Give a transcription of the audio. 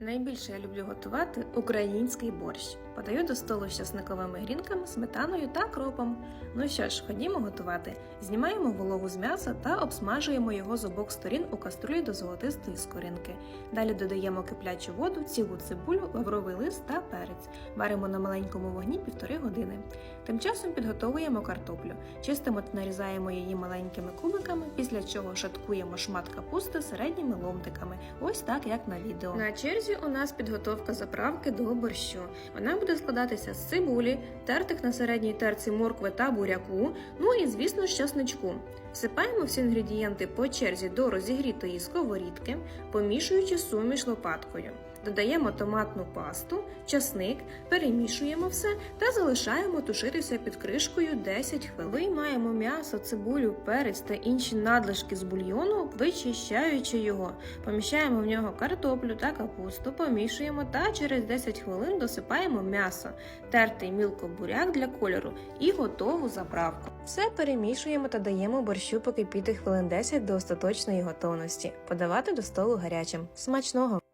Найбільше я люблю готувати український борщ. Подаю до столу з часниковими грінками, сметаною та кропом. Ну що ж, ходімо готувати. Знімаємо вологу з м'яса та обсмажуємо його з обох сторін у каструлі до золотистої скоринки. Далі додаємо киплячу воду, цілу цибулю, лавровий лист та перець. Варимо на маленькому вогні півтори години. Тим часом підготовуємо картоплю. Чистимо та нарізаємо її маленькими кубиками, після чого шаткуємо шмат капусти середніми ломтиками. Ось так, як на відео. На черзі у нас підготовка заправки до борщу. Вона буде складатися з цибулі, тертих на середній терці моркви та буряку, ну і, звісно, з часничку. Всипаємо всі інгредієнти по черзі до розігрітої сковорідки, помішуючи суміш лопаткою. Додаємо томатну пасту, часник, перемішуємо все та залишаємо тушитися під кришкою 10 хвилин. Виймаємо м'ясо, цибулю, перець та інші надлишки з бульйону, вичищаючи його. Поміщаємо в нього картоплю та капусту, помішуємо та через 10 хвилин досипаємо м'ясо, тертий мілко буряк для кольору і готову заправку. Все перемішуємо та даємо борщу покипіти хвилин 10 до остаточної готовності. Подавати до столу гарячим. Смачного!